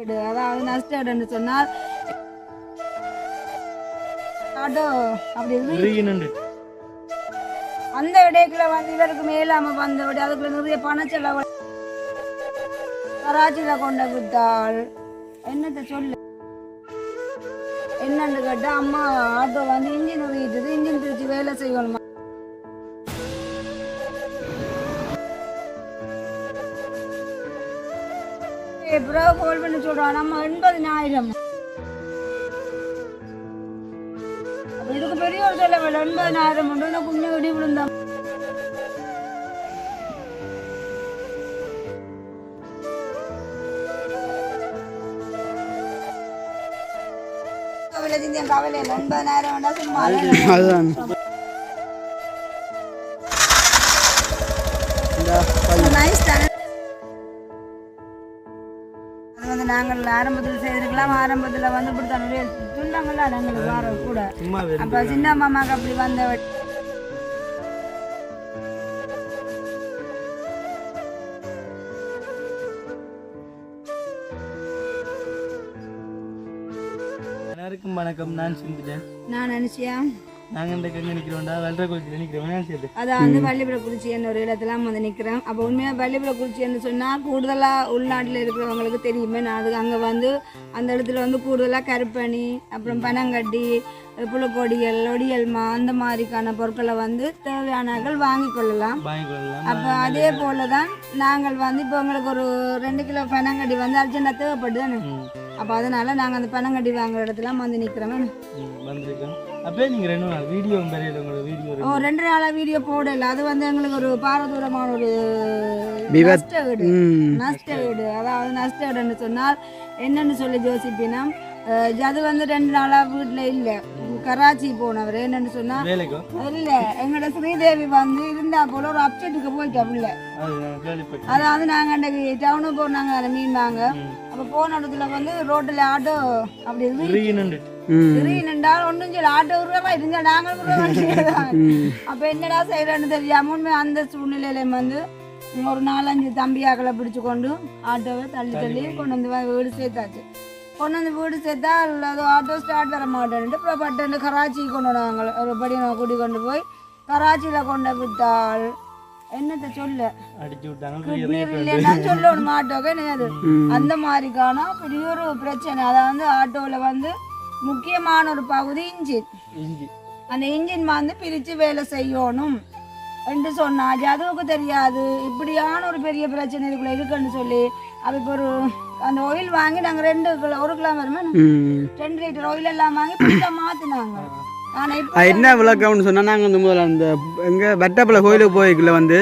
அதாவது நஷ்டம்னு சொன்னால் அந்த இடைக்குள்ள வந்து இவருக்கு மேலாம வந்த விட அதுக்குள்ள நிறைய பண செலவு கராச்சியில கொண்ட விட்டால் என்னத்த சொல்லு? என்னன்னு கேட்டா அம்மா ஆட்டோ வந்து இன்ஜின் உரியிட்டது இன்ஜின் பிரிச்சு வேலை செய்யணுமா? பிறகு கோல் பண்ணி சொல்றான். நம்ம எண்பதினாயிரம். அப்ப இதுக்கு பெரிய ஒரு செலவு எண்பதினாயிரம் உண்டு. நான் குஞ்சம் இடி விழுந்தா? கவலை வேண்டாம் சும்மா அதுதான். ஆரம்பத்தில் செய்திருக்கலாம். ஆரம்பத்தில் வந்து இப்படி தான் நிறைய சொன்னாங்கல்ல நாங்கள் வார கூட அப்ப சின்ன மாமாக்கு அப்படி வந்த எல்லாருக்கும் வணக்கம். நான் சிந்திட்டேன் நான் நினைச்சியா நாங்கள் இந்த எங்கே நிற்கிறோம்டா வெள்ளரை குளிச்சு நிற்கிறோம் அதான் வந்து பள்ளிப்புற குறிச்சி என்ற ஒரு இடத்துல வந்து நிற்கிறேன் அப்போ உண்மையாக பள்ளிப்புற குறிச்சின்னு சொன்னால் கூடுதலாக உள்நாட்டில் இருக்கிறவங்களுக்கு தெரியுமே. நான் அதுக்கு அங்கே வந்து அந்த இடத்துல வந்து கூடுதலாக கருப்பணி அப்புறம் பனங்கட்டி புழுக்கொடிகள் ஒடியல்மா அந்த மாதிரிக்கான பொருட்களை வந்து தேவையானாக்கள் வாங்கி கொள்ளலாம். அப்போ அதே போல தான் நாங்கள் வந்து இப்போ உங்களுக்கு ஒரு ரெண்டு கிலோ பனங்கட்டி வந்து அர்ஜென்ட்டாக தேவைப்படுது தானே? ம், அப்போ அதனால நாங்கள் அந்த பனங்கட்டி வாங்குற இடத்துல வந்து நிற்கிறோம் வந்திருக்கோம். அப்படியே நீங்கள் ரெண்டு நாள் வீடியோ பெரிய உங்களோட வீடியோ ஓ ரெண்டு நாளாக வீடியோ போடல. அது வந்து எங்களுக்கு ஒரு பாரதூரமான ஒரு நஷ்ட வீடு. நஷ்ட வீடு. அதாவது நஷ்ட வீடுன்னு சொன்னால் என்னன்னு சொல்லி யோசிப்பினா அஹ், அது வந்து ரெண்டு நாளாக வீட்டில் இல்லை. கராச்சி போனவர். என்னன்னு சொன்னால் வேலைக்கும் இல்லை. எங்களோட ஸ்ரீதேவி வந்து இருந்தா போல ஒரு அப்செட்டுக்கு போயிட்டா பிள்ளை. அது நான் கேள்விப்பட்டேன். அதாவது நாங்கள் அன்றைக்கு டவுனுக்கு போனாங்க அதில் மீன் வாங்க. அப்போ போன இடத்துல வந்து ரோட்டில் ஆட்டோ அப்படி திடீர்னுண்டால் ஒன்றும் சொல்லி ஆட்டோ விடுறவா இருந்தா நாங்கள் அப்போ என்னடா செய்யறேன்னு தெரியாம உண்மை அந்த சூழ்நிலையில வந்து ஒரு நாலஞ்சு தம்பியாக்களை பிடிச்சு கொண்டு ஆட்டோவை தள்ளி தள்ளி கொண்டு. வந்து வீடு சேர்த்தாச்சு. கொண்டு வந்து வீடு சேர்த்தா அது ஆட்டோ ஸ்டார்ட் வர மாட்டேன்ட்டு அப்புறம் பட்டு கராச்சி கொண்டு வந்தாங்க ஒரு படி கூட்டி கொண்டு போய் கராச்சியில் கொண்டு விட்டால் என்னத்தை சொல்ல? இல்லைன்னா சொல்லணும் ஆட்டோக்கு? என்னது அந்த மாதிரிக்கான பெரிய ஒரு பிரச்சனை. அதாவது ஆட்டோவில் வந்து முக்கியமான ஒரு பகுதி இன்ஜின் அந்த இன்ஜின் வந்து பிரித்து வேலை செய்யணும் என்று சொன்னா ஜதுவுக்கு தெரியாது. இப்படியான ஒரு பெரிய பிரச்சனை இதுக்குள்ள இருக்குன்னு சொல்லி அது இப்போ ஒரு அந்த ஆயில் வாங்கி நாங்கள் ரெண்டு கிலோ ஒரு கிலோ வருமே? ரெண்டு லிட்டர் ஆயில் எல்லாம் வாங்கி புதுசாக மாற்றினாங்க என்ன விளக்கம்னு சொன்னால் நாங்கள் வந்து முதல்ல அந்த எங்கே வெட்டப்பளை கோயிலுக்கு போய்க்குள்ள வந்து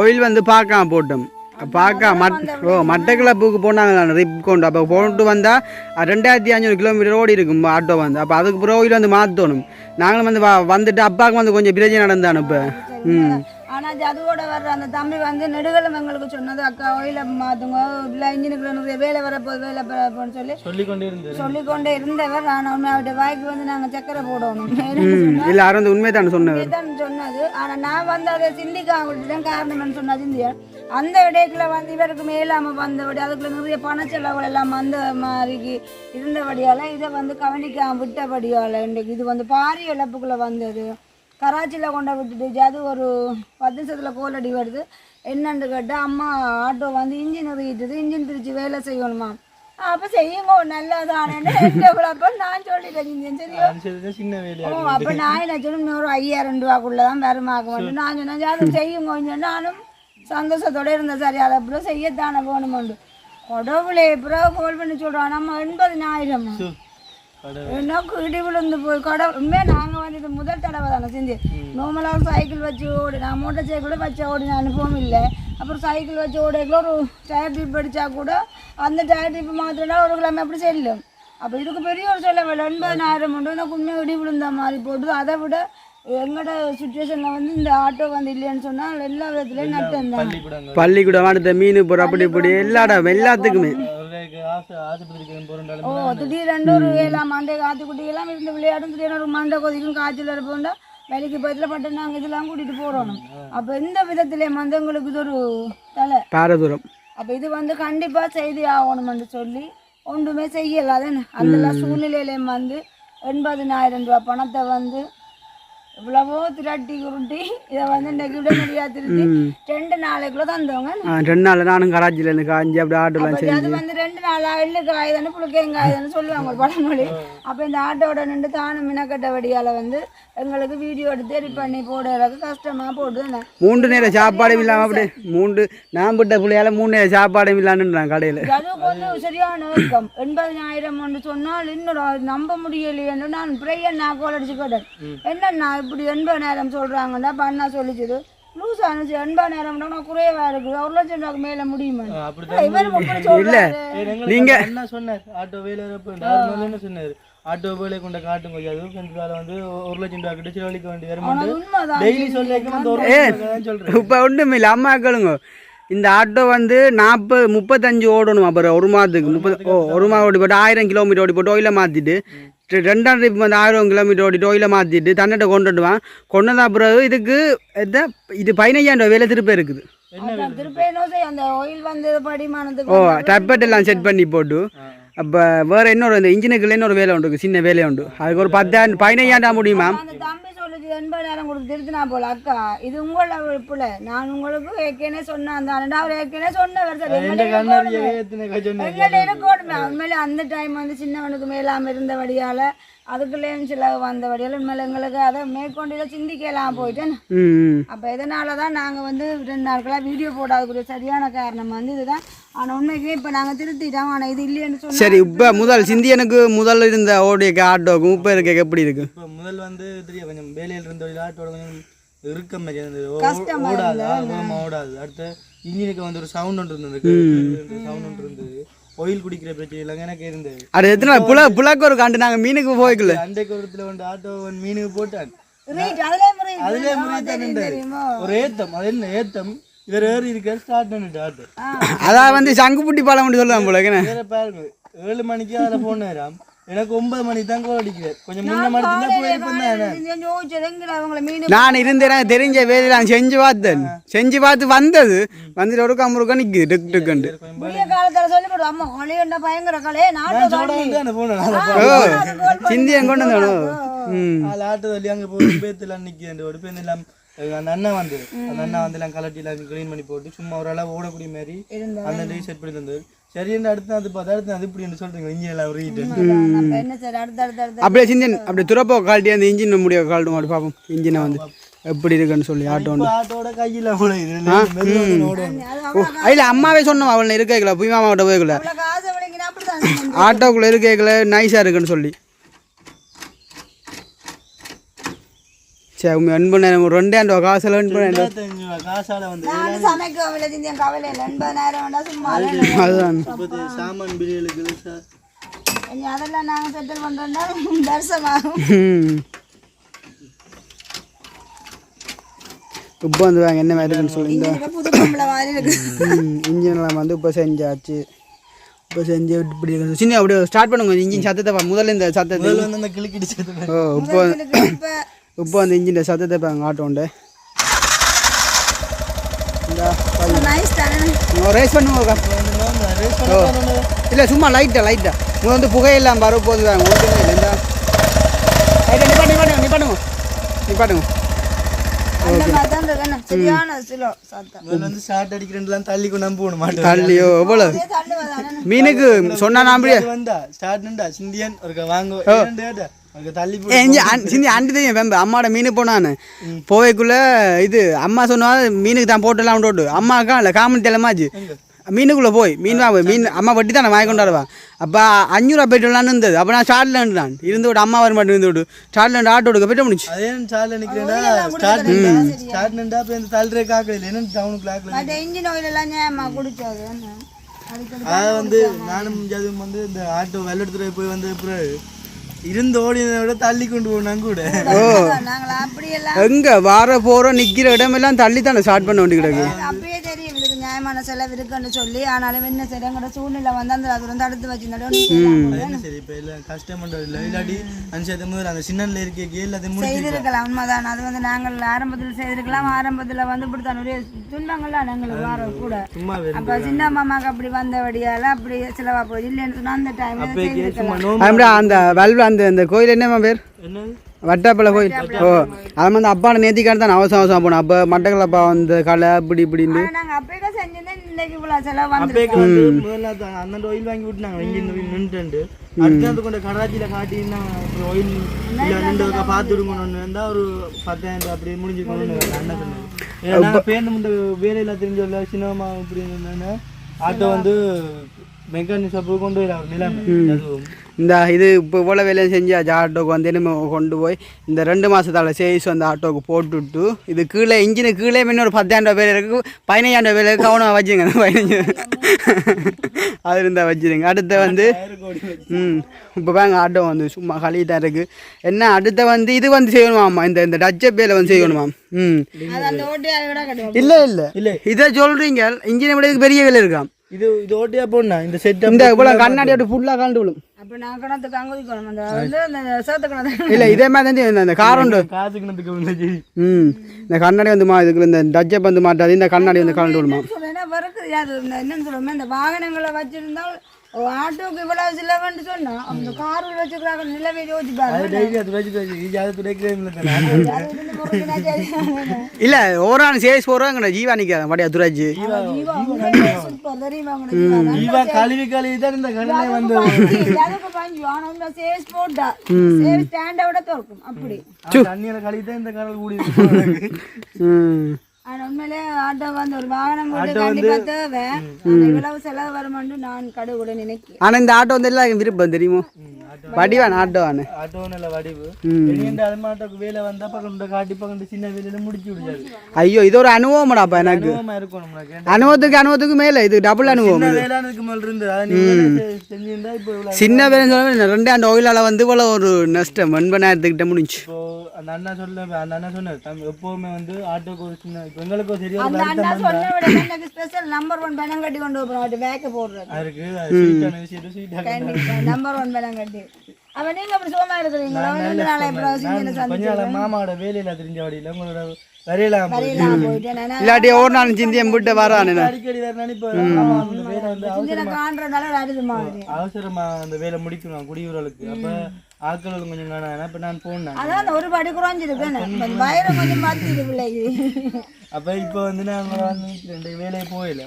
ஒயில் வந்து பார்க்காம போட்டோம். பார்க்க மட் ஓ மட்டக்கிளப்புக்கு போனாங்க ரிப் கொண்டு. அப்போ போட்டு வந்தால் ரெண்டாயிரத்தி அஞ்சூறு கிலோமீட்டர் ஓடி இருக்கும் ஆட்டோ வந்து. அப்போ அதுக்கு பிறகு வந்து மாற்றணும் நாங்களும் வந்து வ- வந்துட்டு அப்பாவுக்கு வந்து கொஞ்சம் பிரச்சனை நடந்தானு இப்போ. ம். ஆனால் ஜதுவோட வர்ற அந்த தம்பி வந்து நெடுகலம் எங்களுக்கு சொன்னது அக்கா ஆயில மாற்றுங்க இல்லை இன்ஜினுக்குள்ள நிறைய வேலை வரப்போகுது வேலை வரப்போன்னு சொல்லி சொல்லி கொண்டே இருந்தாரு சொல்லிக்கொண்டே இருந்தவர். ஆனால் உண்மை அவருடைய வாய்க்கு வந்து நாங்கள் சக்கரை போடணும். இல்லை வந்து உண்மையை தானே சொன்னவர் இதுதான் சொன்னது. ஆனா நான் வந்து அதை சிந்திக்காம விட்டுட்டேன் காரணம்னு சொன்னா சிந்தியா? அந்த இடைக்குள்ள வந்து இவருக்கு மேலாம வந்தபடி அதுக்குள்ள நிறைய பண செலவுகள் எல்லாம் அந்த மாதிரிக்கு இருந்தபடியால இதை வந்து கவனிக்காம விட்டபடியால இன்றைக்கு இது வந்து பாரிய இழப்புக்குள்ள வந்தது. கராச்சியில் கொண்டு விட்டுட்டு அது ஒரு பத்து நிமிஷத்தில் கோலடி வருது. என்னன்னு கேட்டால் அம்மா ஆட்டோ வந்து இன்ஜின் உருகிட்டுது. இன்ஜின் பிரித்து வேலை செய்யணுமா? அப்போ செய்யுங்க நல்லதானே. அப்போ நான் சொல்லிட்டேன் சரியா ஓ அப்ப நான் என்ன சொன்னேன் ஒரு ஐயாயிரம் ரூபாக்குள்ளதான் வருமாக்க வந்து. நான் சொன்னேன் அதை செய்யுங்க நானும் சந்தோஷத்தோட இருந்தேன் சரி அதை அப்புறம் செய்யத்தானே போகணுமெண்டு கடவுளே அப்புறம் கோல் பண்ணி சொல்றான். நம்ம எண்பதினாயிரம். எனக்கு இடி விழுந்து போய் கடவுள் உண்மையாக நாங்கள் வந்து இது முதல் தடவை தானே செஞ்சு. நார்மலாக சைக்கிள் வச்சு ஓடி நான் மோட்டர் சைக்கிளை வச்சு ஓடின அனுபவம் இல்லை. அப்புறம் சைக்கிள் வச்சு ஓடைக்குள்ள ஒரு டயர் டிப் அடித்தா கூட அந்த டயர் டிப் மாத்திரனா ஒரு கிழமை அப்படி செல்லும். அப்போ இதுக்கு பெரிய ஒரு செலவு இல்லை. எண்பதாயிரம் உண்டு எனக்கு உண்மையாக இடி விழுந்த மாதிரி போட்டு அதை விட எங்களோட சுச்சுவேஷனில் வந்து இந்த ஆட்டோ வந்து இல்லைன்னு சொன்னால் எல்லா விதத்துலேயும் நட்டம் பள்ளிக்கூடம் அடுத்த மீன் போகிற அப்படி இப்படி எல்லா எல்லாத்துக்குமே ஓ திடீரெண்டு ஒரு ஏழாம் மண்டை காத்துக்குட்டி எல்லாம் இருந்து விளையாடும் திடீர்னு ஒரு மண்டை கொதிக்கும் காய்ச்சல் இருப்போம்டா வேலைக்கு போயிட்டுல பட்டு நாங்கள் இதெல்லாம் கூட்டிட்டு போறோம். அப்போ எந்த விதத்திலையும் வந்து எங்களுக்கு இது ஒரு தலை. பாரதூரம். அப்போ இது வந்து கண்டிப்பாக செய்தி ஆகணும்னு சொல்லி ஒன்றுமே செய்யலாது அந்த சூழ்நிலையிலையும் வந்து எண்பதினாயிரம் ரூபாய் பணத்தை வந்து இவ்வளவோ திரட்டி உருட்டி இதை வந்து இன்றைக்கு உடனடியாக திருத்தி ரெண்டு நாளைக்குள்ள தந்தவங்க ஆ, ரெண்டு நாள் நானும் கராச்சியில் இருந்து காஞ்சி அப்படி ஆட்டோலாம் அப்ப அது வந்து ரெண்டு நாளா எள்ளு காயுதுன்னு புழுக்கையங்காயுதுன்னு சொல்லுவாங்க ஒரு பழமொழி. அப்ப இந்த ஆட்டோட நின்று தானும் மினக்கட்டபடியால வந்து எங்களுக்கு வீடியோ எடுத்து எடிட் பண்ணி போடுறதுக்கு கஷ்டமா போடுது மூன்று நேரம் சாப்பாடும் இல்லாமல் அப்படி மூன்று நான் விட்ட பிள்ளையால மூணு நேரம் சாப்பாடும் இல்லான்னுறான் கடையில். அதுக்கு வந்து சரியான இயக்கம் எண்பதினாயிரம் ஒன்று சொன்னால் இன்னொரு நம்ப முடியலையேன்னு நான் பிரையன் நான் கோல் அடிச்சு கேட்டேன். இப்படி எண்பதாயிரம் சொல்றாங்கன்னா அப்ப அண்ணா சொல்லிச்சுது. லூஸ் ஆனிச்சு எண்பதாயிரம் நான் குறைவா இருக்குது? ஒரு லட்சம் ரூபாய்க்கு மேல முடியுமா? இவர் சொல்றாரு. நீங்க என்ன சொன்னார் ஆட்டோ வேலை என்ன சொன்னாரு ஆட்டோ வேலை கொண்ட காட்டும் கொய்யா அது கொஞ்ச வந்து ஒரு லட்சம் ரூபாய் கிட்ட செலவழிக்க வேண்டி ஆனா வருமாண்டு உண்மைதான். டெய்லி சொல்லிருக்க அந்த ஒரு சொல்றேன் இப்போ ஒன்றும் இல்லை அம்மா கேளுங்க. இந்த ஆட்டோ வந்து நாற்பது முப்பத்தஞ்சு ஓடணும் அப்புறம் ஒரு மாதத்துக்கு. முப்பது ஓ ஒரு மாதம் ஓடி போட்டு ஆயிரம் கிலோமீட்டர் ஓடி போட்டு ஓயில மாற்றிட்டு ரெண்டாம் ட்ரிப் வந்து ஆயிரம் கிலோமீட்டர் ஓடி ஓயில மாற்றிட்டு தன்னிட்ட கொண்டுட்டுவான் கொண்டு வந்த அப்புறம் இதுக்கு இது பதினைஞ்சாயிரம் ரூபாய் வேலை திருப்பி இருக்குது. ஓ டப்பட் எல்லாம் செட் பண்ணி போட்டு. அப்போ வேறு இன்னொரு இந்த இன்ஜினுக்குள்ள இன்னொரு வேலை உண்டு சின்ன வேலை உண்டு. அதுக்கு ஒரு பத்தாயிரம் பதினைஞ்சாயிரம் முடியுமா? சொல்லுது எண்பதாயிரம் கொடுத்து திருத்தினா போல. அக்கா இது உங்களோட பிள்ளை நான் உங்களுக்கு ஏற்கனவே சொன்னேன் அந்த அண்ணா அவர் ஏற்கனவே சொன்னவர் இருக்கோணுமே உண்மையிலே அந்த டைம் வந்து சின்னவனுக்கு மேலாம இருந்தபடியால அதுக்குள்ளேயும் செலவு வந்தபடியால உண்மையில எங்களுக்கு அதை மேற்கொண்டு சிந்திக்கலாம் போயிட்டேன். அப்போ இதனால தான் நாங்கள் வந்து ரெண்டு நாட்களாக வீடியோ போடாதக்கூடிய சரியான காரணம் வந்து இதுதான். ஆனால் உண்மைக்கு இப்போ நாங்கள் திருத்திட்டோம். ஆனால் இது இல்லைன்னு சொன்னா சரி இப்போ முதல் சிந்தியனுக்கு முதல்ல இருந்த ஓடிய ஆட்டோக்கும் இப்போ இருக்க எப்படி இருக்கு? இப்போ முதல் வந்து தெரியும் கொஞ்சம் வேலையில் இருந்த கொஞ்சம் இறுக்கம் மாதிரி இருந்தது? ஓடாது ஓடாது. அடுத்து இன்ஜினுக்கு வந்து ஒரு சவுண்ட் ஒன்று இருந்தது. சவுண்ட் ஒன்று இருந்தது. ஆயில் குடிக்கிற பிரச்சனை இல்லைங்க எனக்கு இருந்தது. அது எத்தனை புல புலக்கு ஒரு காண்டு நாங்கள் மீனுக்கு போய்க்கல. அண்டைக்கு ஒரு இடத்துல வந்து ஆட்டோ வந்து மீனுக்கு போட்டான் அதுலேயே முறைத்தான் ஒரு ஏத்தம். அது என்ன ஏத்தம்? இவர் ஏறி இருக்க ஸ்டார்ட் பண்ணிட்டு ஆட்டோ அதான் வந்து சங்குப்புட்டி பாலம் சொல்லுவாங்க போல பாருங்க. ஏழு மணிக்கு அதில் போன் நேரம் எனக்கு ஒன்பது மணிக்கு தான் கோல் அடிக்கிறார் கொஞ்சம் முன்ன மணி தான் நான். இருந்தேன் தெரிஞ்ச வேலை நான் செஞ்சு பார்த்தேன். செஞ்சு பார்த்து வந்தது. வந்துட்டு ஒரு கம்பருக்கா நிற்குது டெக் டெக்குண்டு சொல்லி சிந்தியன் கொண்டு வந்தானோ ம். அதில் ஆட்டோ தள்ளி அங்கே போய் பேத்துல நிற்கிறேன் ஒரு பேர் எல்லாம் அந்த அண்ணன் வந்து. அந்த அண்ணன் வந்து எல்லாம் கலட்டி எல்லாம் க்ளீன் பண்ணி போட்டு சும்மா ஒரு அளவு ஓடக்கூடிய மாதிரி அந்த டே செட் பண்ணி தந்தது சரி அடுத்து அது பார்த்தா அடுத்து அது இப்படி சொல்றீங்க இங்கே அடுத்து அப்படியே சிந்தியன் அப்படியே துறப்போ கால்ட்டி அந்த இன்ஜின் முடிய கால்ட்டும் அப்படி பார்ப்போம். இன்ஜினை வந்து எப்படி இருக்குன்னு சொல்லி ஆட்டோ ஆட்டோட கையில் அதில் அம்மாவே சொன்னோம் அவள் இருக்கல புய் மாமாவோட போய்க்கல அவ்வளோ காசு விளங்கினா அப்படிதான் ஆட்டோக்குள்ள இருக்கல நைஸாக இருக்குன்னு சொல்லி. சரி அன்பு நேரம் ஒரு ரெண்டாயிரம் ரூபா காசில் இருபத்தஞ்சு ரூபா காசால வந்து நான் வந்து சமைக்க கவலை செஞ்சேன் கவலை இல்லை. எண்பதாயிரம் வேண்டாம் சும்மா அதுதான். சாமான் பிரியாளுக்கு சார். அதெல்லாம் நாங்கள் செட்டில் பண்ணுறோம்னா தரிசனமாகும். ம். இப்போ வந்து வாங்க என்ன மாதிரி இருக்குன்னு சொல்லி இன்ஜின்லாம் வந்து இப்போ செஞ்சாச்சு. இப்போ செஞ்சு இப்படி சின்ன அப்படியே ஸ்டார்ட் பண்ணுங்க இன்ஜின் சத்தத்தை பா முதல்ல இந்த சத்தத்தை ஓ இப்போ இப்போ இப்போ அந்த இன்ஜின் சத்தத்தை பாருங்க ஆட்டோண்டு ரேஸ் பண்ணுங்க ரேஸ் பண்ண இல்லை சும்மா லைட்டாக லைட்டாக முதல் வந்து புகையெல்லாம் வரப்போகுது ஒன்றுமே இல்லை இந்த லைட்டாக நிப்பாட்டுங்க நிப்பாட்டுங்க நிப்பாட்டுங்க நிப்பாட்டுங்க அந்த மாதிரி தான் இருக்கு என்ன சரியான சிலோ சத்தம் முதல்ல வந்து ஷார்ட் அடிக்கிறேன்லாம் தள்ளி கொண்டு நம்ப போட மாட்டேன் தள்ளியோ எவ்வளோ தள்ளுவதானே மீனுக்கு சொன்னா அது வந்தா ஸ்டார்ட் நின்றா சிந்தியன் ஒரு வாங்க. மீன் போனான்னு போவைக்குள்ள இது அம்மா சொன்னா மீனுக்கு தான் போட்டுலாம் போட்டு அம்மாக்கா இல்லை காமன் தலைமாச்சு மீனுக்குள்ளே போய் மீன் வாங்க மீன் அம்மா வட்டி தான் வாங்கி கொண்டாடுவா அப்போ அஞ்சூறுவா போயிட்டுலான்னு இருந்தது அப்போ நான் ஸ்டார்ட்ல இருந்தான் இருந்து விட்டு அம்மா வர மாட்டேன் இருந்து விட்டு ஸ்டார்ட்ல இருந்து ஆட்டோ எடுக்க போயிட்டு முடிச்சு அதே ஸ்டார்ட் ஸ்டார்ட் நின்றா அப்ப இந்த தள்ளுறே காக்கல டவுனுக்குள்ள ஆக்கல இன்ஜின் ஏமா குடிச்சது அடிக்கடி அத வந்து நானும் அதுவும் வந்து இந்த ஆட்டோ வெள்ளத்துல போய் வந்து அப்புறம் இருந்து ஓடினதை விட தள்ளி கொண்டு போனாங்க கூட நாங்கள் அப்படியெல்லாம் எங்க வார போகிறோம் நிற்கிற இடமெல்லாம் தள்ளி தானே ஸ்டார்ட் பண்ண வேண்டி கிடக்கு நியாயமான செலவு இருக்குன்னு சொல்லி ஆனாலும் என்ன செய்யறங்கிற சூழ்நிலை வந்து அந்த அது வந்து அடுத்து வச்சிருந்தோம் என்ன சரி இப்ப இல்ல கஷ்டம் இல்லை இல்லாட்டி அஞ்சு முதல் அந்த சின்னல இருக்க எல்லாத்தையும் செய்திருக்கலாம் உண்மைதான். அது வந்து நாங்கள் ஆரம்பத்தில் செய்திருக்கலாம் ஆரம்பத்தில் வந்து இப்படித்தான். நிறைய துன்பங்கள்லாம் எங்களுக்கு வர கூட. அப்போ சின்ன மாமாக்கு அப்படி வந்தபடியால அப்படி செலவா போய் இல்லைன்னு சொன்னா அந்த டைம் அந்த வல்வ அந்த இந்த கோயில் என்னம்மா பேர்? என்ன வட்டாப்பளை கோயில். ஓ அது வந்து அப்பான நேத்திக்கான தான் அவசரம் அவசரம் போனோம். அப்போ மட்டக்களப்பா வந்து கலை அப்படி இப்படின்னு. இன்னைக்கு இவ்வளவு செலவு வந்து அப்பேக்கு வந்து முதல்ல தான் அண்ணன் ஆயில் வாங்கி விட்டுனாங்க இங்க இந்த நின்றுட்டு அடுத்து கொண்ட கராச்சியில காட்டினா ஆயில் இல்ல ரெண்டு பக்கம் பார்த்து விடுங்கன்னு இருந்தா ஒரு பத்தாயிரம் ரூபாய் அப்படி முடிஞ்சுக்கணும்னு அண்ணன் சொன்னாங்க ஏன்னா பேருந்து இந்த வேலையில தெரிஞ்ச சினிமா இருந்தானே ஆட்டோ வந்து மெக்கானிக் ஷாப்புக்கு கொண்டு போயிடலாம் நிலைமை இந்த இது இப்போ இவ்வளோ வேலையும் செஞ்சாச்சு ஆட்டோக்கு வந்து என்ன கொண்டு போய் இந்த ரெண்டு மாதத்தால் சேஸ் வந்து ஆட்டோக்கு போட்டுவிட்டு இது கீழே இன்ஜினு கீழே இன்னும் ஒரு பத்தாயிரம் ரூபாய் வேலை இருக்குது பதினஞ்சாயிரம் ரூபாய் வேலை இருக்குது கவனம் வச்சுங்க பதினஞ்சு அது இருந்தால் வச்சுருங்க அடுத்து வந்து ம் இப்போ பாருங்க ஆட்டோ வந்து சும்மா கழிட்டா இருக்குது என்ன அடுத்த வந்து இது வந்து செய்யணுமாம்மா இந்த இந்த டச்சப் வேலை வந்து செய்யணுமாம் ம் அது இல்லை இல்லை இல்லை. இதை சொல்கிறீங்க இன்ஜினை விட பெரிய வேலை இருக்காம் இது இது ஓட்டியா போடா இந்த செட்டப் இந்த இவ்வளோ கண்ணாடி அப்படி ஃபுல்லாக கலந்து விழும். அப்ப நான் கிணத்துக்கு அங்குதிக்கணும் அந்த வந்து அந்த சேத்த இல்லை இதே மாதிரி தான் இந்த- கார் உண்டு. காசுக்கு வந்து ம். இந்த கண்ணாடி வந்து மா இதுக்கு இந்த டச்சப் வந்து மாட்டாது. இந்த கண்ணாடி வந்து கலந்து விடுமா சொல்றேன்னா வெறுக்குது? அது என்னன்னு சொல்லுவோமே இந்த வாகனங்களை வச்சிருந்தால் ஆட்டோக்கு இவ்வளவு சிலவன்னு சொன்னா அந்த கார்கள் வச்சுக்கிறாங்க நிலவே யோசிச்சு பாருங்க இல்லை ஒரு ஆள் சேஸ் போகிறோங்கிற ஜீவா நிற்காத மடியா துராஜ் ஜீவா கழுவி கழுவி தான் இந்த கடனை வந்து பஞ்சு, அதுக்கு பஞ்சு. ஆனா உள்ள சேஸ் போட்டா சேஸ் ஸ்டாண்டை விட திறக்கும் அப்படி தண்ணியில கழுவி தான் இந்த கடல் கூடி இருக்கு. ம் ஆனா உண்மையிலே ஆட்டோ வந்து ஒரு வாகனம் கொண்டு கண்டிப்பா தேவை. ஆனா இவ்வளவு செலவு வருமான்னு நான் கடவுட நினைக்கிறேன். ஆனால் இந்த ஆட்டோ வந்து எல்லாம் விருப்பம் தெரியுமோ? வடிவான ஆட்டோவானு ஆட்டோ நல்ல வடிவு. ம். வெளியேண்ட அலுமாட்டோக்கு வேலை வந்தா பக்கம் காட்டி பக்கம் சின்ன வேலையில முடிச்சு விடுச்சாரு ஐயோ இது ஒரு அனுபவம்டாப்பா எனக்கு. அனுபவமா இருக்கணும் உனக்கு. அனுபவத்துக்கு அனுபவத்துக்கு மேலே இது டபுள் அனுபவம் சின்ன அதை வேலை இவ்வளவு சின்ன வேலை சொல்ல ரெண்டு ஆண்டு ஓயிலால் வந்து இவ்வளோ ஒரு நஷ்டம். எண்பதாயிரத்துக்கிட்ட முடிஞ்சு. இப்போ அந்த அண்ணா சொல்ல அந்த அண்ணா சொன்னார் எப்பவுமே வந்து ஆட்டோக்கு ஒரு சின்ன இப்போ எங்களுக்கு சரியா அந்த அண்ணா சொன்ன விட எனக்கு ஸ்பெஷல் நம்பர் ஒன் பணம் கட்டி கொண்டு போறோம். அது வேக்க போடுறது. இருக்கு. அது ஸ்வீட்டான விஷயம் கண்டிப்பா நம்பர் ஒன் பணம் கட்டி. அவன் நீங்க அப்படி சுகமா இருக்கிறீங்களா? இப்போ கொஞ்ச நாள் மாமாவோட வேலையில தெரிஞ்ச வழியில உங்களோட இல்லாட்டி ஒரு நாள் சிந்தியம் விட்டு வரானு அவசரமா அந்த வேலை முடிக்கணும் குடியூரலுக்கு அப்ப ஆட்கள் கொஞ்சம் அப்ப நான் போனேன் அதான் ஒரு படி குறைஞ்சிருக்கு வயிறு கொஞ்சம் மாத்திட்டு பிள்ளைக்கு. அப்ப இப்ப வந்து நான் ரெண்டு வேலையை போயில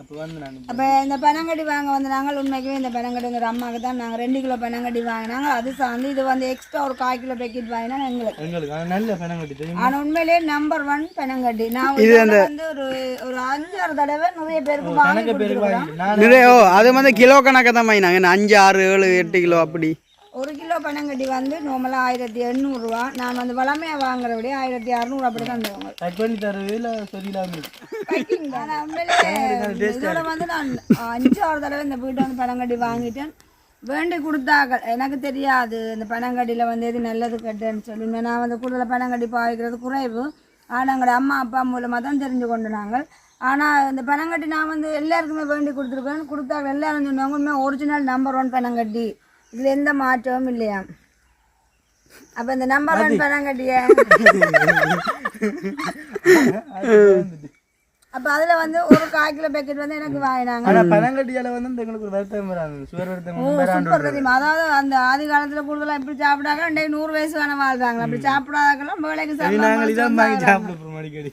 அப்ப வந்து நான் அப்போ இந்த பனங்கட்டி வாங்க வந்து நாங்கள் உண்மைக்குமே இந்த பனங்கட்டிங்கிற அம்மாவுக்கு தான் நாங்கள் ரெண்டு கிலோ பனங்கட்டி வாங்கினாங்க. அது சார்ந்து இது வந்து எக்ஸ்ட்ரா ஒரு கால் கிலோ பேக்கெட் வாங்கினா எங்களுக்கு. எங்களுக்கு நல்ல தெரியும்? ஆனால் உண்மையிலேயே நம்பர் ஒன் பனங்கட்டி நான் இதோட வந்து ஒரு ஒரு அஞ்சு ஆறு தடவை நிறைய பேருக்கு வாங்கி கணக்க நிறைய ஓ அது வந்து கிலோ கணக்காக தான் வாங்கினாங்க. அஞ்சு ஆறு ஏழு எட்டு கிலோ அப்படி. ஒரு கிலோ பனங்கட்டி வந்து நார்மலாக ஆயிரத்தி எண்ணூறுரூவா நான் வந்து வளமையாக வாங்குறபடி ஆயிரத்தி அறநூறு அப்படி தான் தருவாங்க. கட் பண்ணி தரவே இல்லை சரியில்லாம இருக்கு. ஆனா உண்மையிலே இதோட வந்து நான் அஞ்சு ஆறு தடவை இந்த வீட்டை வந்து பனங்கட்டி வாங்கிட்டேன். வேண்டி கொடுத்தாங்க. எனக்கு தெரியாது இந்த பனங்கட்டியில் வந்து எது நல்லது கெட்டதுன்னு சொல்லி. நான் வந்து கூடுதல் பனங்கட்டி பாவிக்கிறது குறைவு. ஆனால் எங்களோட அம்மா அப்பா மூலமாக தான் தெரிஞ்சு கொண்டு நாங்கள் ஆனால் இந்த பனங்கட்டி நான் வந்து எல்லாருக்குமே வேண்டி கொடுத்துருக்கேன் கொடுத்தாங்க. எல்லாரும் சொன்னாங்க ஒரிஜினல் நம்பர் ஒன் பனங்கட்டி. இதில் எந்த மாற்றமும் இல்லையா? அப்போ இந்த நம்பர் ஒன் பனங்கட்டியை அப்போ அதில் வந்து ஒரு கால் கிலோ பேக்கெட் வந்து எனக்கு வாங்கினாங்க. ஆனா பனங்கட்டியால வந்து இந்த எங்களுக்கு ஒரு வருத்தம் வராது. சுவர் வருத்தம் வராண்டு சூப்பர் தெரியுமா அதாவது அந்த ஆதி காலத்துல கூடுதலா இப்படி சாப்பிட்டாங்க ரெண்டு நூறு வயசு வேணா வாழ்றாங்க. அப்படி சாப்பிடாதாக்கெல்லாம் வேலைக்கு நாங்கள் இதான் வாங்கி சாப்பிடாங்க சாப்பிட போறோம் அடிக்கடி.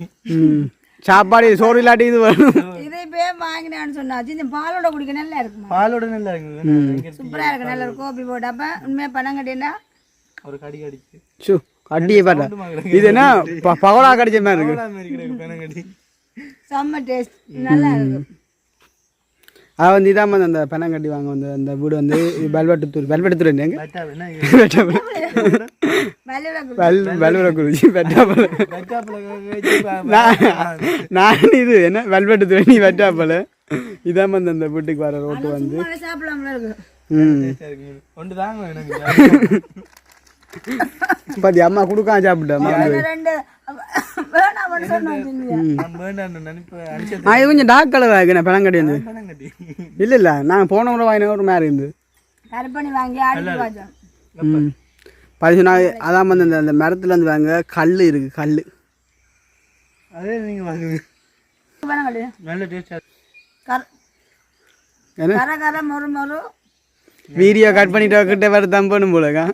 சாப்பாடு சோறு இல்லாட்டி இது வேணும். இதை இப்பயே வாங்கினான்னு சொன்னாச்சு இந்த பாலோட குடிக்க நல்லா இருக்குமா? பாலோட நல்லா இங்க சூப்பரா இருக்கு. நல்ல ஒரு கோப்பி போட்டு அப்ப உண்மையா பணம் கட்டினா ஒரு கடி கடிச்சு. ஷூ கட்டியே பாட்டா இது என்ன? ப- பகோடா கடிச்ச மாதிரி இருக்கு. செம்ம டேஸ்ட் நல்லா இருக்கு. அது வந்து இதான் வந்து அந்த பனங்கட்டி வாங்க வந்து அந்த வீடு வந்து வெல்வெட்டுத்தூர் வெல்வெட்டுத்தூர் எங்க பட்டா வேணா இது வலியுற வெல் வெல்வெட குறிச்சி வெட்டாப்பல. நான் இது என்ன? வெல்வெட்டுத்தூர் நீ வெட்டாப்பல. இதான் வந்து அந்த வீட்டுக்கு வர ரோட்டு வந்து. ம். ஒன்று தாங்க எனக்கு பாத்தி அம்மா கொடுக்காம சாப்பிட்டேன் இது கொஞ்சம் டார்க் கலர் ஆகுண்ணே பழங்கடி வந்து. இல்லை இல்லை. நான் போன முறை வாங்கின ஒரு மாதிரி இருந்து. பதினஞ்சு நாள் அதான் வந்து அந்த அந்த மரத்துல இருந்து வாங்க கல் இருக்கு கல் அதே நீங்க வாங்குங்க. பனங்கட்டி நல்ல டேஸ்டா கர என்ன? கர கர மொறு மொறு. வீடியோ கட் பண்ணிட்டு கிட்ட வேறு தம் பண்ணும் போலக்கா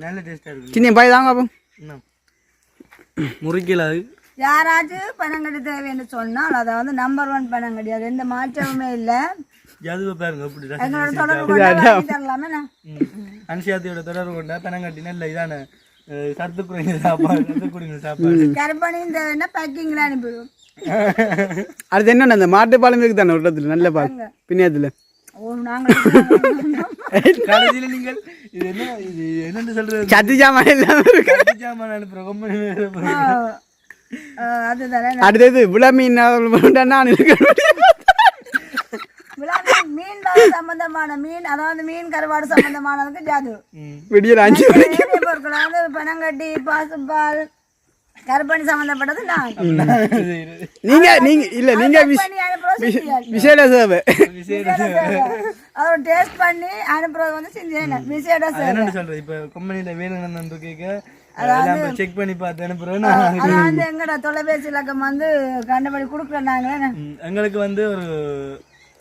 நல்ல டேஸ்டா இருக்கு சின்ன பாய் தாங்க அப்போ என்ன? முறிக்கல அது யாராச்சும் பனங்கட்டி தேவைன்னு சொன்னால் அதை வந்து நம்பர் ஒன் பனங்கட்டி அது எந்த மாற்றமுமே இல்லை. ஜாதுவை பாருங்க அப்படி எங்களோட தொடர்பு தரலாமே அன்சியாத்தியோட தொடர்பு கொண்டா பனங்கட்டி நல்ல இதான சத்து குறைந்த சாப்பாடு சத்து குறைந்த சாப்பாடு கருப்பணியும் தேவைன்னா பேக்கிங்கில் அனுப்பிடுவோம். அடுத்து என்னென்ன அந்த மாட்டுப்பாலம் இருக்கு தானே ஒரு நல்ல பால் நாங்கள் கடைசியில நீங்கள் இது என்ன இது என்னன்னு சொல்றது? சத்து ஜாமான் எல்லாம் இருக்கு. கட்டு ஜாமான் அனுப்புற கம்பெனி அதுதானே அடுத்தது விழா மீன் நான் மீன் சம்பந்தமான மீன். அதாவது மீன் கருவாடு சம்பந்தமானதுக்கு ஜாது விடியல் அஞ்சு மணி ஏரிய பொருட்கள் வந்து பனங்கட்டி பாசுப்பால் கருப்பணி சம்பந்தப்பட்டது நான் நீங்க நீங்க இல்ல நீங்க விசேட சேவை. அதோட டேஸ்ட் பண்ணி அனுப்புறது வந்து சிந்தியா விசேட சேவை. என்னன்னு சொல்றது? இப்ப கம்பெனில நடந்து கேட்க எல்லாம் செக் பண்ணி பார்த்து அனுப்புறேன் நான் அதை வந்து எங்கட தொலைபேசி இலக்கம் வந்து கண்டுபிடி கொடுக்குறோம் நாங்களே. ம், எங்களுக்கு வந்து ஒரு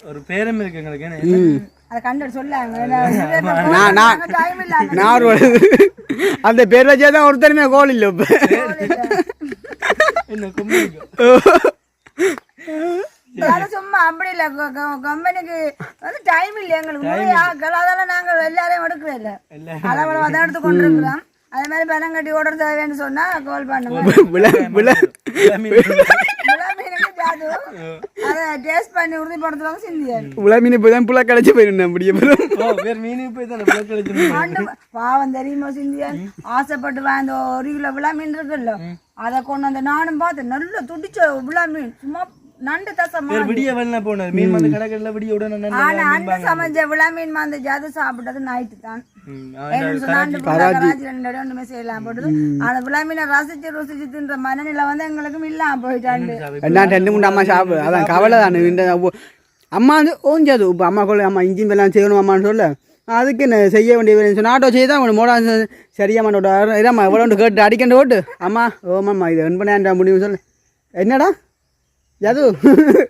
ஒரு பேரம் இருக்கு எங்களுக்கு. என்ன? அதை கண்டு சொல்லாங்க நான் நான் டைம் இல்லாம நான் ஒரு அந்த பேர் வச்சா தான் ஒருத்தருமே கோல் இல்லை இப்போ. சும்மா அப்படி இல்ல. கம்பெனிக்கு வந்து டைம் இல்ல எங்களுக்கு. ஆட்கள் அதெல்லாம் நாங்க எல்லாரையும் எடுக்கிறோம் இல்ல. இல்ல. அளவுல தான் எடுத்து கொண்டிருக்கிறோம். அதே மாதிரி பனங்கட்டி ஓடுறது தேவைன்னு சொன்னா கால் பண்ணுங்க. ஜாது அதை டேஸ்ட் பண்ணி உறுதிப்படுத்துறவங்க சிந்தியா விழா மீன் இப்போ தான் புள்ள கிடச்சி போயிருந்தேன் அப்புறம் ஓ வேற மீனுக்கு போய் தானே பிளக் அடிச்சு ஆண்டு பாவம் தெரியுமா சிந்தியா ஆசைப்பட்டு வாங்க ஒரு கிலோ விழா மீன் இருக்குல்ல அதை கொண்டு வந்து நானும் பார்த்தேன் நல்ல துடிச்ச விழா மீன் சும்மா நண்டு தசமா விடிய வெள்ள போனது மீன் வந்து கடைக்கடல விடிய உடனே ஆனா அண்ணன் சமைச்ச விழா மீன் வந்து ஜாது சாப்பிட்டது நைட்டு தான். ஒண்ணுமே செய்யலாம் ஆனா ரசிச்சு ருசிச்சு தின்ற மனநிலை வந்து எங்களுக்கும் இல்லாம போயிட்டாண்டு. நான் ரெண்டு மூணு அம்மா சாப்பிடு அதான் கவலை தானே இந்த ஒ- அம்மா வந்து ஓஞ்சது. இப்போ அம்மா கொள்ள அம்மா இஞ்சி எல்லாம் செய்யணும் அம்மான்னு சொல்ல. அதுக்கு என்ன செய்ய வேண்டிய சொன்னா ஆட்டோ செய்ய தான் மோடா சரியா மாட்டோட இதாம்மா எவ்வளோ கேட்டு அடிக்கண்டு ஓட்டு. அம்மா ஓமாம்மா இது என் பண்ண முடியும் சொல்லு. என்னடா?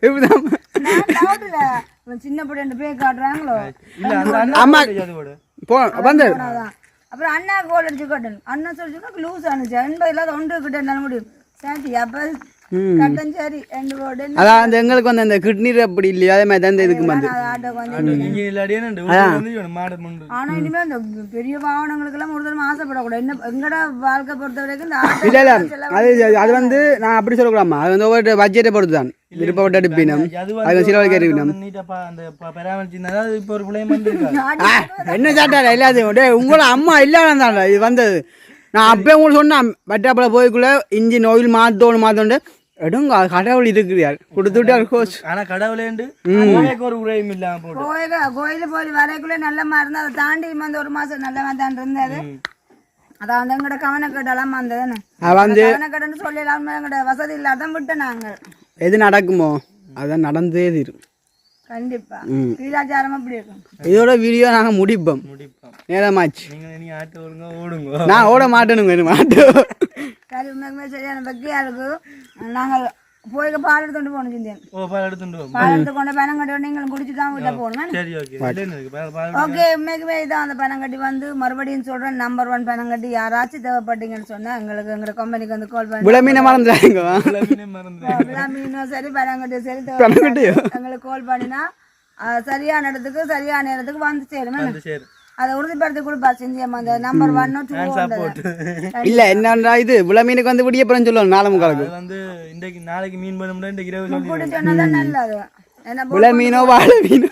இப்படிதான். இவன் சின்ன பிள்ளை ரெண்டு பேர் காட்டுறாங்களோ? இல்ல அந்த அண்ணா அம்மா போ வந்து. அப்புறம் அண்ணா கோல் அடிச்சு கட்டணும். அண்ணா சொல்லிச்சுன்னா லூஸ் ஆனிச்சு எண்பது இல்லாத ஒன்று கிட்ட முடியும். சாந்தி அப்ப அந்த எங்களுக்கு வந்து அந்த கிட்னி அப்படி இல்லையா? அதே மாதிரி தான் இதுக்கு வந்து. ஆனா இனிமே அந்த பெரிய வாகனங்களுக்கு எல்லாம் ஒரு தடவை ஆசைப்படக்கூடாது. என்ன எங்கட வாழ்க்கை பொறுத்த வரைக்கும் இல்லை இல்லை. அது அது வந்து நான் அப்படி சொல்லக்கூடாமா அது வந்து ஒவ்வொரு பட்ஜெட்டை பொறுத்து தான் விருப்பப்பட்டு எடுப்பினம். அது சில அறிவினம் என்ன சாட்டாடா எல்லாத்தையும் டேய் உங்களை அம்மா இல்லாதான்டா இது வந்தது. நான் அப்பயே உங்களுக்கு சொன்னேன் பட்டாப்பில் போய்க்குள்ள இன்ஜின் ஆயில் மாற்றோன்னு மாற்றோண்டு எடுங்க கடவுள் இருக்கிறார் கொடுத்துட்டார் கோச் ஆனா கடவுளேண்டு ஒரு உரையும் இல்லாம போட்டு கோயில கோயிலு போய் வரைக்குள்ள நல்லமா இருந்தா அதை தாண்டி வந்து ஒரு மாசம் நல்லமா தான் இருந்தது அதான் வந்து எங்கட கவனக்கட்டெல்லாம் வந்ததுன்னு வந்து கவனக்கட்டன்னு சொல்லலாம் எங்கட வசதி இல்லாதான் விட்டோம் நாங்கள் எது நடக்குமோ அதான் நடந்தே தீரும் கண்டிப்பா. ம். வீராச்சாரம் அப்படி இருக்கும். இதோட வீடியோ நாங்கள் முடிப்போம். முடிப்போம். நேரமாச்சு. நீங்க நீங்க ஆட்டு ஒழுங்கா ஓடுங்க. நான் ஓட மாட்டேனுங்க மாட்டோம் சரி உண்மைக்குமே சரியான பக்தியா இருக்கு நாங்கள் போய் பால் எடுத்துட்டு போகணும் சிந்தியன் ஓ பால் எடுத்துட்டு வா. பால் எடுத்து கொண்டு பனங்கட்டி நீங்களும் குடிச்சு தான் வீட்டை போகணும் சரி ஓகே உண்மைக்குமே இதான் அந்த பனங்கட்டி வந்து மறுபடியும் சொல்றேன் நம்பர் ஒன் பனங்கட்டி யாராச்சும் தேவைப்பட்டீங்கன்னு சொன்னா எங்களுக்கு எங்க கம்பெனிக்கு வந்து கால் பண்ணி விளை மீனை மறந்துடாங்க எல்லாமே மறந்து விழா மீனும் சரி பனங்கட்டியும் சரி பனங்கட்டியோ? தேவைப்பட்டா எங்களுக்கு கால் பண்ணினா சரியான இடத்துக்கு சரியான நேரத்துக்கு வந்து சேரும் வந்து சரி அதை உறுதிப்படுத்தி கொடுப்பா சிந்தியம்மா அந்த நம்பர் டூ போட்டு. இல்லை என்னன்றா இது? விளை மீனுக்கு வந்து விடியப்புறம் சொல்லணும் நாலு முக்காலுக்கு. அது வந்து இன்றைக்கு நாளைக்கு மீன் பண்ண முடியாது இன்றைக்கு இரவு சொல்லி சொன்னதான் நல்லது. விளை மீனோ வாழை மீனோ?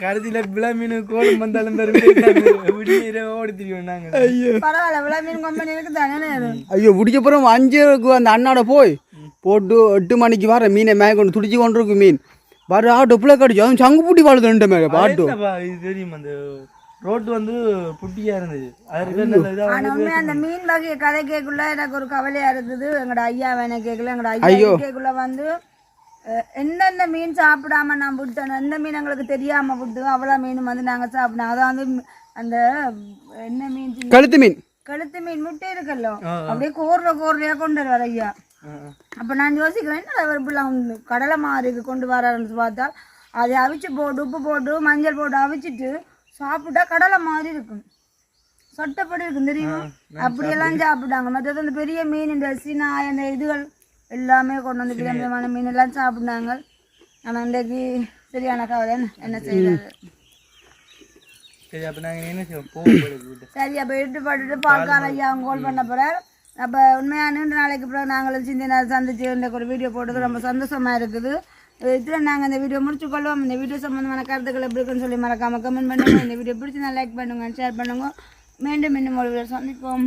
கடைசியில விழா மீன் கோலம் வந்தாலும் தரும் விடிய இரவு ஓடி திரிவோம் நாங்க பரவாயில்ல விழா மீன் கம்பெனி இருக்கு தானே அது ஐயோ விடிக்கப்புறம் அஞ்சுக்கு அந்த அண்ணாட போய் போட்டு எட்டு மணிக்கு வர மீனை மேக கொண்டு துடிச்சு கொண்டு இருக்கு மீன். வர ஆட்டோ பிள்ளை கடிச்சு அதுவும் சங்கு பூட்டி வாழுது ரெண்டு மேக பாட்டு. தெரியும் அந்த ரோட்டு வந்து புட்டியா இதா ஆனா அந்த மீன் வகையை கதை கேட்குள்ள எனக்கு ஒரு கவலையா இருக்குது எங்கட ஐயா வேணா கேட்கல எங்கட ஐயா கேட்குள்ள வந்து எந்தெந்த மீன் சாப்பிடாம நான் விட்டோம் எந்த மீன் எங்களுக்கு தெரியாம விட்டோம் அவ்வளோ மீன் வந்து நாங்க சாப்பிட்டோம். அதான் வந்து அந்த என்ன மீன் கழுத்து மீன். கழுத்து மீன் முட்டை இருக்குல்ல. அப்படியே கோர்ற கோர்றையா கொண்டு வருவார் ஐயா. அப்போ நான் யோசிக்கிறேன் என்ன கடலை மாறிக்கு கொண்டு வராருன்னு பார்த்தா அதை அவிச்சு போட்டு உப்பு போட்டு மஞ்சள் போட்டு அவிச்சிட்டு சாப்பிட்டா கடலை மாதிரி இருக்கும். சொட்டப்படி இருக்கும் தெரியுமா? அப்படியெல்லாம் சாப்பிட்டாங்க மற்றது அந்த பெரிய மீன் இந்த சினாய் அந்த இதுகள் எல்லாமே கொண்டு வந்து விதம் விதமான மீன் எல்லாம் சாப்பிட்டாங்க ஆனால் இன்றைக்கு சரியான கவலை. என்ன செய்யறது? சரி அப்ப நாங்க என்ன செய்வோம்? சரி அப்போ போட்டுட்டு பால்கார ஐயா அவங்க கால் பண்ண போகிறார் அப்போ உண்மையாக நீண்ட நாளைக்கு பிறகு நாங்களும் சிந்தினா சந்திச்சு இந்த ஒரு வீடியோ போட்டது ரொம்ப சந்தோஷமா இருக்குது. இதில் நாங்கள் இந்த வீடியோ முடிச்சுக்கொள்வோம். இந்த வீடியோ சம்மந்தமான கருத்துக்கள் எப்படி இருக்குன்னு சொல்லி மறக்காமல் கமெண்ட் பண்ணுங்கள் இந்த வீடியோ பிடிச்சி லைக் பண்ணுங்க ஷேர் பண்ணுங்க. மீண்டும் மீண்டும் ஒரு வீடியோ சந்திப்போம்.